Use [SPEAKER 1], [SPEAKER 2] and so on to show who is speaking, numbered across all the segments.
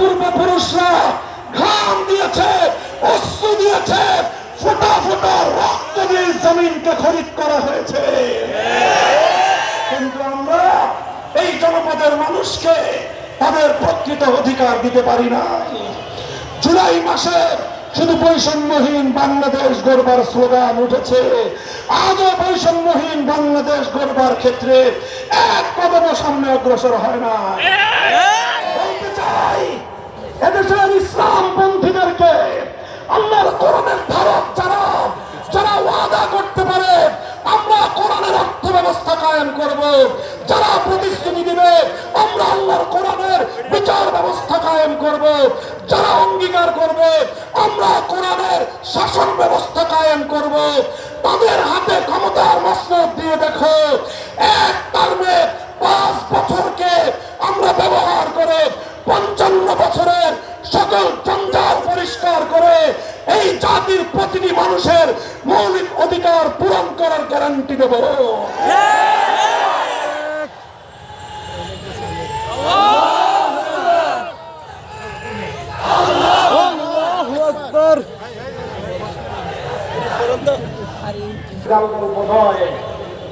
[SPEAKER 1] পূর্বপুরুষরা ঘাম দিয়েছে অস্ত্র দিয়েছে রক্ত দিয়ে জমিনকে খরিদ করা হয়েছে। কিন্তু আমরা এই জনপদের মানুষকে তাদের প্রকৃত অধিকার দিতে পারি না। জুলাই মাসে শুধু বৈষম্যহীন বাংলাদেশ গড়বার স্লোগান উঠেছে। আজও বৈষম্যহীন বাংলাদেশ গড়বার ক্ষেত্রে এক কদম সামনে অগ্রসর হয় না। বলতে চাই এদেশের ইসলাম পন্থীদেরকে আল্লাহর কোরআনের ধারক যারা যারা ওয়াদা করতে পারে, আমরা কোরআনের অর্থ ব্যবস্থা কায়েম করব। যারা প্রতিশ্রুতি দিবে, আমরা আল্লাহর কোরআনের বিচার ব্যবস্থা কায়েম করব। যারা অঙ্গীকার করবে, আমরা কোরআনের শাসন ব্যবস্থা কায়েম করব। তাদের হাতে ক্ষমতার মসনদ দিয়ে দেখো, এক টার্মে পাঁচ বছরকে আমরা ব্যবহার করে পঞ্চান্ন সকল পরিষ্কার করে এই জাতির প্রতিটি মানুষের মৌলিক অধিকার পূরণ করার গ্যারান্টি দেব।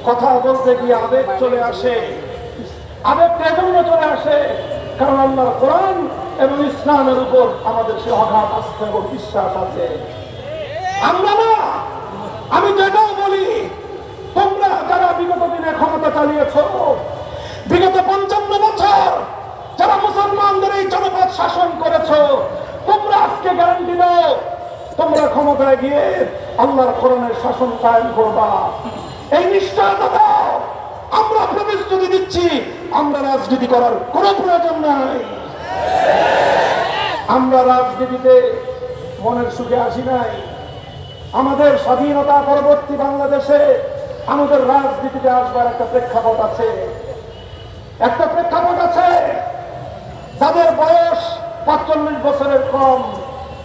[SPEAKER 1] কথা বলতে গিয়ে আবেগ চলে আসে। আবেগটা এজন্য চলে আসে, কারণ আল্লাহর কোরআন এবং ইসলামের উপর আমাদের সে অগাধ আস্থা এবং বিশ্বাস আছে। আমরা না, আমি যেটাও বলি, তোমরা যারা বিগত দিনে ক্ষমতা চালিয়েছ, বিগত পঞ্চান্ন বছর যারা মুসলমানদের এই জনপদ শাসন করেছ, তোমরা আজকে গ্যারান্টি দাও, তোমরা ক্ষমতায় গিয়ে আল্লাহর কোরআনের শাসন কায়েম করবা। এই নিশ্চয়তা দাও, আমরা প্রতিশ্রুতি দিচ্ছি, আমরা রাজনীতি করার কোনো প্রয়োজন নাই। আমরা রাজনীতিতে মনের সুখে আসি নাই। আমাদের স্বাধীনতা পরবর্তী বাংলাদেশে আমাদের রাজনীতিতে আসবার একটা প্রেক্ষাপট আছে। একটা প্রেক্ষাপট আছে, যাদের বয়স পাঁচচল্লিশ বছরের কম,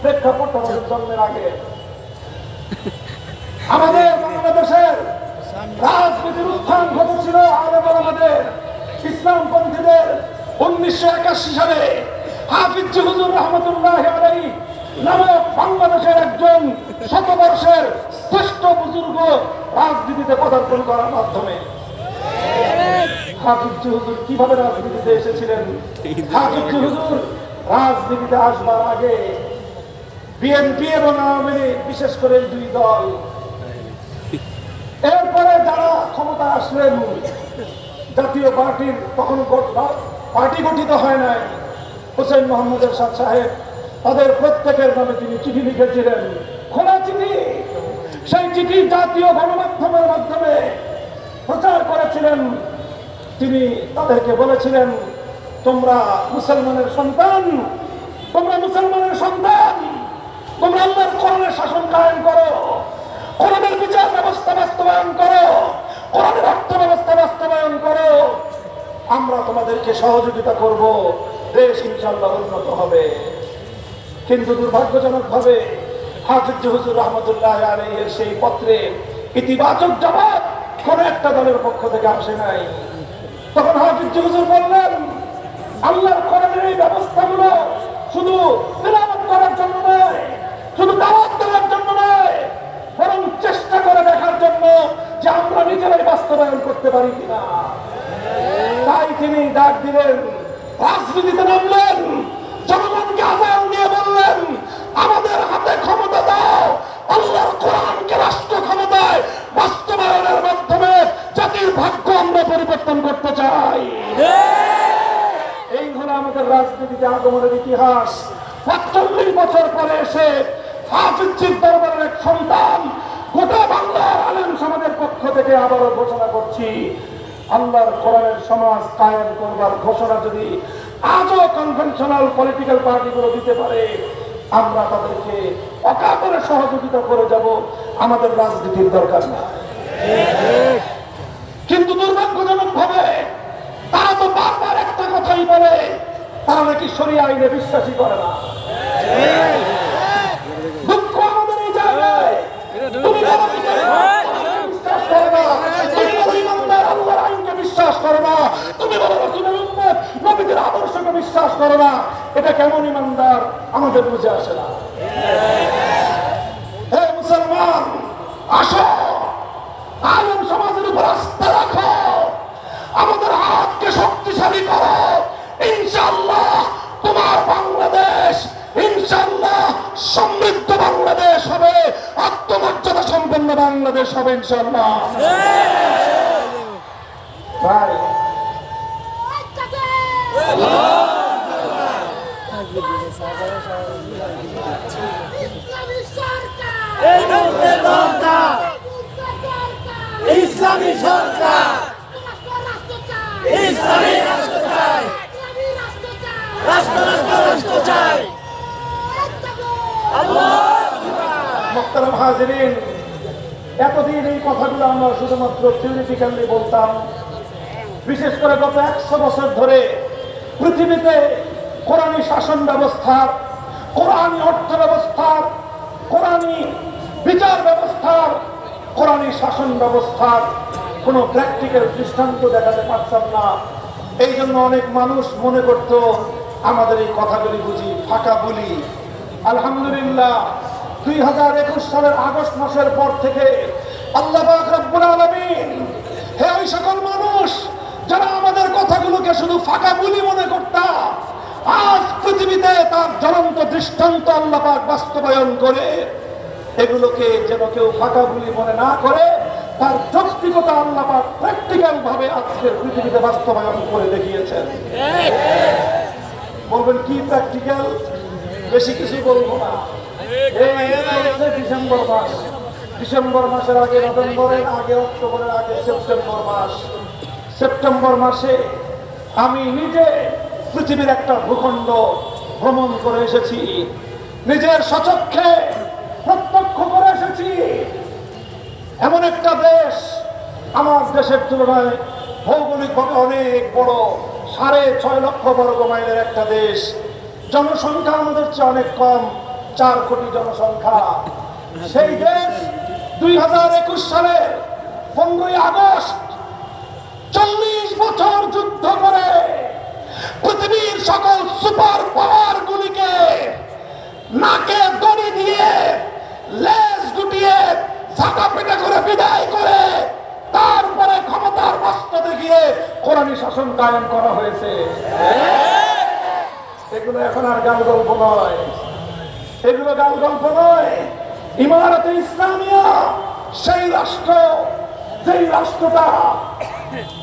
[SPEAKER 1] প্রেক্ষাপট আমাদের জন্মের আগে। আমাদের বাংলাদেশের রাজনীতির উত্থান ঘটেছিল আরব আমাদের ইসলামপন্থীদের উনিশশো একাশি সালে হুজুর রাজনীতিতে করার মাধ্যমে। রাজনীতিতে এসেছিলেন? রাজনীতিতে আসবার আগে বিএনপি এবং আওয়ামী লীগ, বিশেষ করে দুই দল। এরপরে যারা ক্ষমতা আসলেন, জাতীয় পার্টির তখন গঠ- পার্টি গঠিত হয় নাই। হোসেন মোহাম্মদ এরশাদ সাহেব, তাদের প্রত্যেকের নামে তিনি চিঠি লিখেছিলেন। খোলা চিঠি! সেই চিঠি জাতীয় গণমাধ্যমের মাধ্যমে প্রচার করেছিলেন। তিনি তাদেরকে বলেছিলেন, তোমরা মুসলমানের সন্তান, তোমরা মুসলমানের সন্তান, তোমরা আল্লাহর কোরআনের শাসন কায়েম করো, কোরআনের বিচার ব্যবস্থা বাস্তবায়ন করো, কোরআনের অর্থ ব্যবস্থা বাস্তবায়ন করো। আমরা তোমাদেরকে সহযোগিতা করব। দেশ ইনশাল্লাহ উন্নত হবে। কিন্তু দুর্ভাগ্যজনক ভাবে হাফিজ হুজুর রহমতুল্লাহ আলাইহির সেই পত্রে ইতিবাচক জবাব কোন একটা দলের পক্ষ থেকে আসে নাই। তখন হাফিজ হুজুর বললেন, আল্লাহর কোরআনের এই ব্যবস্থাগুলো শুধু তেলাওয়াত করার জন্য নয়, শুধু দাওয়াত দেওয়ার জন্য নয়, বরং চেষ্টা করে দেখার জন্য যে আমরা নিজেরাই বাস্তবায়ন করতে পারি কিনা। তাই তিনি ডাক দিলেন, রাজনীতিতে নামলেন, জনগণকে আহ্বান দিয়ে বললেন, আমাদের হাতে ক্ষমতা দাও আল্লাহর কোরআনকে রাষ্ট্র ক্ষমতায় বাস্তবায়নের মাধ্যমে জাতির ভাগ্য আমরা পরিবর্তন করতে চাই। এই হলো আমাদের রাজনীতিতে আগমনের ইতিহাস। পাঁচচল্লিশ বছর পরে এসে হাফিজির দরবারের এক সন্তান গোটা বাংলার আলেম সমাজের পক্ষ থেকে আবারও ঘোষণা করছি আল্লাহর কোরআনের সমাজ কায়েম করবার ঘোষণা যদি আজও কনভেনশনাল পলিটিক্যাল পার্টিগুলো দিতে পারে, আমরা তাদেরকে অকাতরে সহযোগিতা করে যাব, আমাদের রাজনীতির দরকার না। কিন্তু দুর্ভাগ্যজনক ভাবে তারা তো বারবার একটা কথাই বলে, তারা নাকি সরিয়ে আইনে বিশ্বাসী করে না দুঃখ আমাদের এই জায়গায় তুমি বলো বিশ্বাস করো না তুমি বলো ইমানদার আল্লাহর আইনকে বিশ্বাস করো না তুমি বলো রসুলের নবীদের আদর্শকে বিশ্বাস করো না। এটা কেমন ইমানদার? আমাদের বুঝে আসে না। হে মুসলমান, আসো। আলম সমাজের উপর আস্থা রাখো। আমাদের হাতকে শক্তিশালী করো। ইনশাল্লাহ তোমার বাংলাদেশ ইনশাল্লাহ সমৃদ্ধ বাংলাদেশ হবে। আত্মমর্যাদা সম্পন্ন বাংলাদেশ হবে ইনশাল্লাহ ভাই
[SPEAKER 2] ইসলামী সরকার
[SPEAKER 3] এই মুহূর্তে দরকার ইসলামী সরকার
[SPEAKER 2] রাষ্ট্র চাই
[SPEAKER 3] ইসলামী রাষ্ট্র চাই
[SPEAKER 2] ইসলামী রাষ্ট্র চাই
[SPEAKER 3] রাষ্ট্র রাষ্ট্র রাষ্ট্র চাই
[SPEAKER 1] মোহতারাম হাজিরিন, এতদিন এই কথাগুলো আমরা শুধুমাত্র থিওরিটিক্যালি বলতাম। বিশেষ করে গত একশো বছর ধরে পৃথিবীতে কোরআনী শাসন ব্যবস্থার কোরআনী অর্থ ব্যবস্থার কোরআনী বিচার ব্যবস্থার কোরআনী শাসন ব্যবস্থার কোনো প্র্যাকটিক্যাল দৃষ্টান্ত দেখাতে পারতাম না। এই জন্য অনেক মানুষ মনে করত, আমাদের এই কথাগুলি বুঝি ফাঁকা বলি। আলহামদুলিল্লাহ দুই হাজার একুশ সালের আগস্ট মাসের পর থেকে আল্লাহ রব্বুল আলামিন হে ওই সকল মানুষ যারা আমাদের কথাগুলোকে শুধু ফাঁকা বলি মনে করতাম আজ পৃথিবীতে তার জ্বলন্ত দৃষ্টান্ত আল্লাহ পাক বাস্তবায়ন করে এগুলোকে যেন কেউ ফাঁকা বলি মনে না করে তার যৌক্তিকতা আল্লাহ পাক প্র্যাকটিক্যাল ভাবে আজকের পৃথিবীতে বাস্তবায়ন করে দেখিয়েছেন। বলবেন কি প্র্যাকটিক্যাল বেশি কিছু বলব না। ডিসেম্বর ডিসেম্বর মাসের আগে, নভেম্বরের আগে, অক্টোবরের আগে, সেপ্টেম্বর মাস। সেপ্টেম্বর মাসে আমি নিজে পৃথিবীর একটা ভূখণ্ড ভ্রমণ করে এসেছি। নিজের সচক্ষে প্রত্যক্ষ করে এসেছি। এমন একটা দেশ আমার দেশের তুলনায় ভৌগোলিকভাবে অনেক বড়, সাড়ে ছয় লক্ষ বর্গ মাইলের একটা দেশ। জনসংখ্যা আমাদের চেয়ে অনেক কম। চার কোটি জনসংখ্যা। সেই দেশ দুই হাজার একুশ সালে পনেরোই আগস্ট চল্লিশ বছর যুদ্ধ করে পৃথিবীর সকল সুপার পাওয়ার গুলিকে নাকে দড়ি দিয়ে লেজ গুটিয়ে ছাতা পেটা করে বিদায় করে তারপরে ক্ষমতার বাস্তা দেখিয়ে কোরআনী শাসন কায়েম করা হয়েছে। এগুলো এখন আর গাল গল্প নয়। এগুলো গাল গল্প নয়। ইমারতে ইসলামিয়া, সেই রাষ্ট্র, যেই রাষ্ট্রটা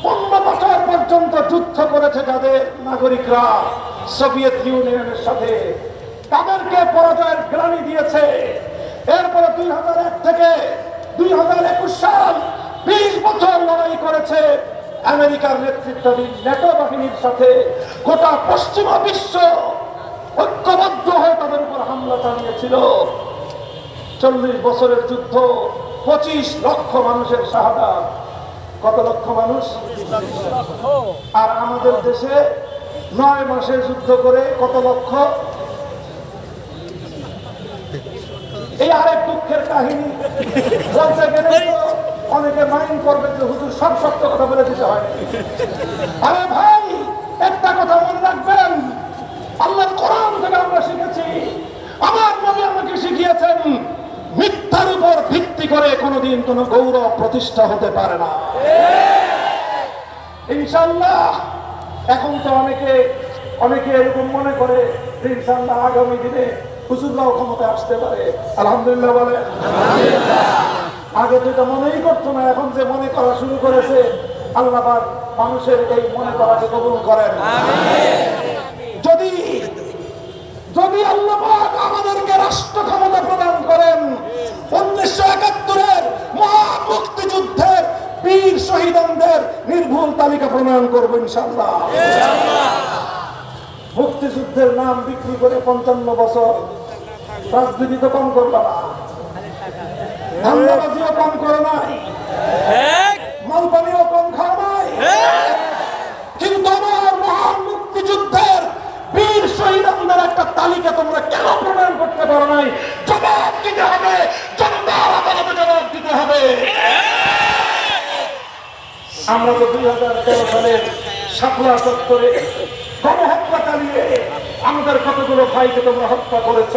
[SPEAKER 1] পনেরো বছর পর্যন্ত যুদ্ধ করেছে যাদের নাগরিকরা সোভিয়েত ইউনিয়নের সাথে। তাদেরকে পরাজয়ের গ্লানি দিয়েছে। এরপরে দুই হাজার এক থেকে দুই হাজার একুশ সাল বিশ বছর লড়াই করেছে আমেরিকার নেতৃত্বাধীন নেটো বাহিনীর সাথে। গোটা পশ্চিমা বিশ্ব ঐক্যবদ্ধ হয়ে তাদের উপর হামলা চালিয়েছিল। চল্লিশ বছরের যুদ্ধ, পঁচিশ লক্ষ মানুষের শাহাদা। কত লক্ষ মানুষ? আর আমাদের দেশে নয় মাসে যুদ্ধ করে কত লক্ষ? এই আরেক দুঃখের কাহিনী। অনেকে মাইন্ড করবে যে হুজুর সব সত্য কথা বলে দিতে হয়। আরে ভাই একটা কথা মনে রাখবেন আল্লাহর কোরআন থেকে আমরা শিখেছি আমার নবী আমাকে শিখিয়েছেন, মিথ্যার উপর ভিত্তি করে কোনোদিন কোনো গৌরব প্রতিষ্ঠা হতে পারে না। ইনশাল্লাহ এখন তো অনেকে অনেকে এরকম মনে করে যে ইনশাল্লাহ আগামী দিনে হুজুররাও ক্ষমতা আসতে পারে। আলহামদুলিল্লাহ বলে। আগে তো এটা মনেই করতো না, এখন যে মনে করা শুরু করেছে, আল্লাহ মানুষের এই মনে করাকে কবুল করেন। আল্লাহ আমাদেরকে রাষ্ট্র ক্ষমতা প্রদান করেন। উনিশশো একাত্তরের মহান মুক্তিযুদ্ধের বীর শহীদদের নির্ভুল তালিকা প্রণয়ন করব ইনশাল্লাহ মুক্তিযুদ্ধের নাম বিক্রি করে পঞ্চান্ন বছর রাজনীতি তো কম করল না। ধান্দাবাজিও কম করে নাই মালপানিও কম খাওয়া নাই কিন্তু আমার মহান মুক্তিযুদ্ধের বীর শহীদদের একটা তালিকা তোমরা কেন প্রণয়ন করতে পারো নাই? জবাব দিতে হবে জবাব দিতে হবে। আমরা তো দুই হাজার তেরো সালের সাফলা চত্বরে গণহত্যা চালিয়ে আমাদের কতগুলো ভাইকে তোমরা হত্যা করেছ?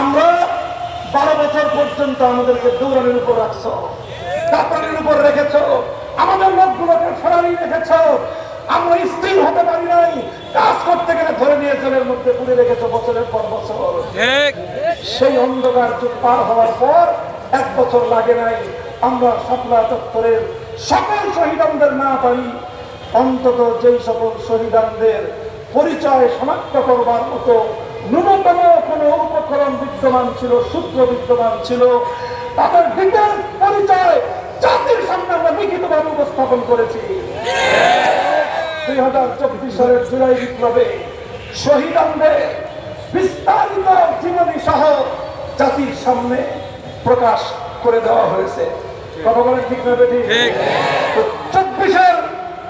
[SPEAKER 1] আমরা বারো বছর পর্যন্ত আমাদেরকে দৌড়ানোর উপর রাখছ কাতারের উপর রেখেছ, আমাদের লোকগুলোকে ফেরানি রেখেছ আমরা স্থির হতে পারি নাই। কাজ করতে গেলে ধরে নিয়ে জেলের মধ্যে পুড়ে রেখেছে বছরের পর বছর। সেই অন্ধকার যুগ পার হওয়ার পর এক বছর লাগে নাই। আমরা শাপলা চত্বরের সকল শহীদানদের না পারি অন্তত যেই সকল শহীদানদের পরিচয় শনাক্ত করবার মতো ন্যূনতম কোনো উপকরণ বিদ্যমান ছিল সূত্র বিদ্যমান ছিল তাদের ডিটেল পরিচয় জাতির সামনে আমরা লিখিতভাবে উপস্থাপন করেছি। দুই হাজার চব্বিশ সালের জুলাই বিপ্লবে শহীদানদের বিস্তারিত জীবনী সহ জাতির সামনে প্রকাশ করে দেওয়া হয়েছে। কথা বলেন ঠিক। না বেটি চব্বিশের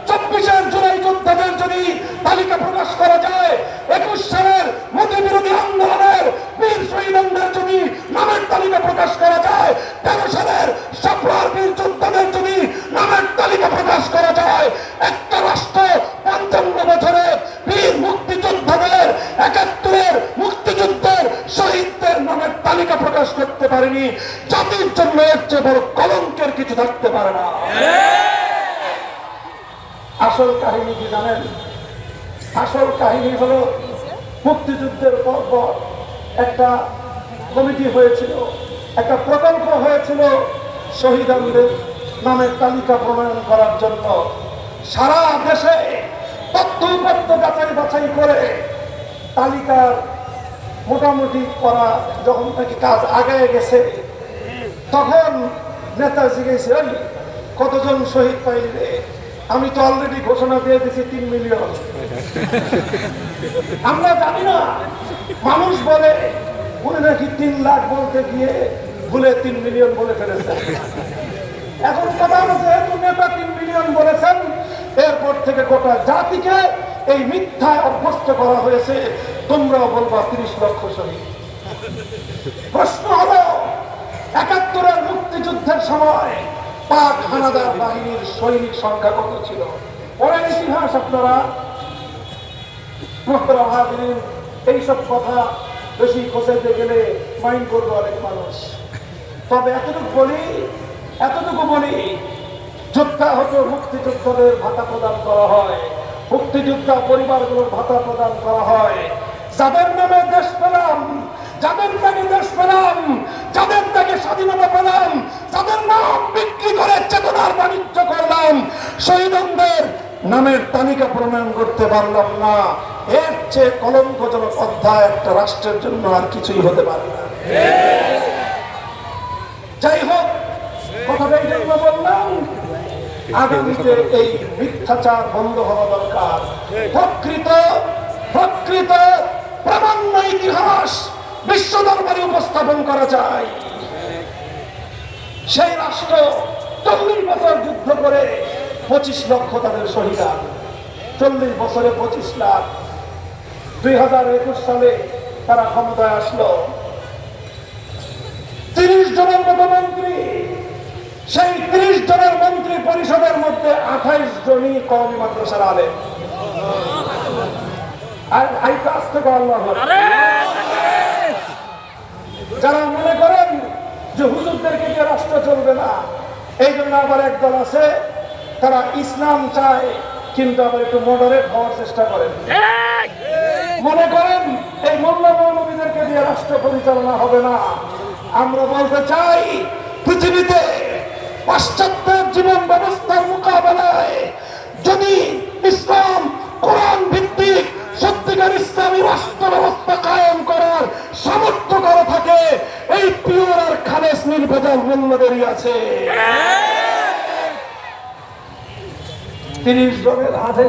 [SPEAKER 1] চব্বিশের জুলাই যোদ্ধাদের যদি তালিকা প্রকাশ করা যায়, একুশ সালের মোদী বিরোধী আন্দোলনের বীর শহীদদের যদি নামের তালিকা প্রকাশ করা যায়, তেরো সালের সাপলার বীর যোদ্ধাদের যদি নামের তালিকা প্রকাশ করা যায়, একটা রাষ্ট্র পঞ্চান্ন বছরে বীর মুক্তিযোদ্ধাদের, একাত্তরের মুক্তিযুদ্ধের শহীদদের নামের তালিকা প্রকাশ করতে পারেনি। জাতির জন্য এর চেয়ে বড় কলঙ্কের কিছু থাকতে পারে না। আসল কাহিনী কি জানেন? আসল কাহিনী হলো মুক্তিযুদ্ধের পর পর একটা কমিটি হয়েছিল, একটা প্রকল্প হয়েছিল শহীদদের নামের তালিকা প্রণয়ন করার জন্য। সারা দেশে তথ্য যাচাই বাছাই করে তালিকার মোটামুটি করা যখন নাকি কাজ আগায় গেছে, তখন নেতা জিজ্ঞেস কতজন শহীদ পাইলি আমি তো অলরেডি ঘোষণা দিয়ে দিছি তিন মিলিয়ন আমরা জানি না। মানুষ বলে উনি নাকি তিন লাখ বলতে গিয়ে ভুলে তিন মিলিয়ন বলে ফেলেছে। এখন কথা হচ্ছে নেতা তিন মিলিয়ন বলেছেন। এরপর থেকে গোটা জাতিকে এই মিথ্যায় অভ্যস্ত করা হয়েছে। তোমরা বলবা তিরিশ লক্ষ শহীদ। প্রশ্ন হলো, একাত্তরের মুক্তিযুদ্ধের সময় পাক হানাদার বাহিনীর সৈনিক সংখ্যা কত ছিল? পরের ইতিহাস আপনারা। এইসব কথা বেশি খোঁজাইতে গেলে মাইন্ড করবে অনেক মানুষ। তবে এতটুকু বলি এতটুকু বলি, যোদ্ধা হতো মুক্তিযোদ্ধাদের ভাতা প্রদান করা হয়। মুক্তিযোদ্ধা পরিবারগুলোর ভাতা প্রদান করা হয়। যাদের নামে দেশ পেলাম, যাদের নামে দেশ পেলাম যাদের থেকে স্বাধীনতা পেলাম, যাদের নাম বিক্রি করে চেতনার বাণিজ্য করলাম, শহীদদের নামের তালিকা প্রণয়ন করতে পারলাম না। এর চেয়ে কলঙ্কজনক অধ্যায় একটা রাষ্ট্রের জন্য আর কিছুই হতে পারে না। যাই হোক, কথাটা জন্য বললাম, আগামীতে এই মিথ্যাচার বন্ধ হওয়া দরকার। প্রকৃত প্রকৃত প্রামাণ্য ইতিহাস বিশ্ব দরবারে উপস্থাপন করা যায়। সেই রাষ্ট্র চল্লিশ বছর যুদ্ধ করে পঁচিশ লক্ষ তাদের শহীদা চল্লিশ বছরে পঁচিশ লাখ। দুই হাজার একুশ সালে তারা ক্ষমতায় আসলো। তিরিশ জনের মতো মন্ত্রী। সেই তিরিশ জনের মন্ত্রী পরিষদের মধ্যে আঠাইশ জনই কওমি মাদ্রাসার আলেম। আর আই কাজ থেকে আল্লাহ যারা মনে করেন যে হুজুরদেরকে দিয়ে রাষ্ট্র চলবে না এই জন্য আবার একদল আছে তারা ইসলাম চায় কিন্তু আবার একটু মডারেট হওয়ার চেষ্টা করেন। মনে করেন এই মোল্লা মৌলবীদেরকে দিয়ে রাষ্ট্র পরিচালনা হবে না। আমরা বলতে চাই পৃথিবীতে পাশ্চাত্যের জীবন ব্যবস্থার মোকাবেলায় যদি ইসলাম কোরআন সত্যিকার ইসলামী রাষ্ট্র ব্যবস্থা কায়েম করার সামর্থ্য করা থাকে এই পিওর আর খালেস নির্ভেজাল মূল্যদেরই আছে। তিরিশ জনের হাতে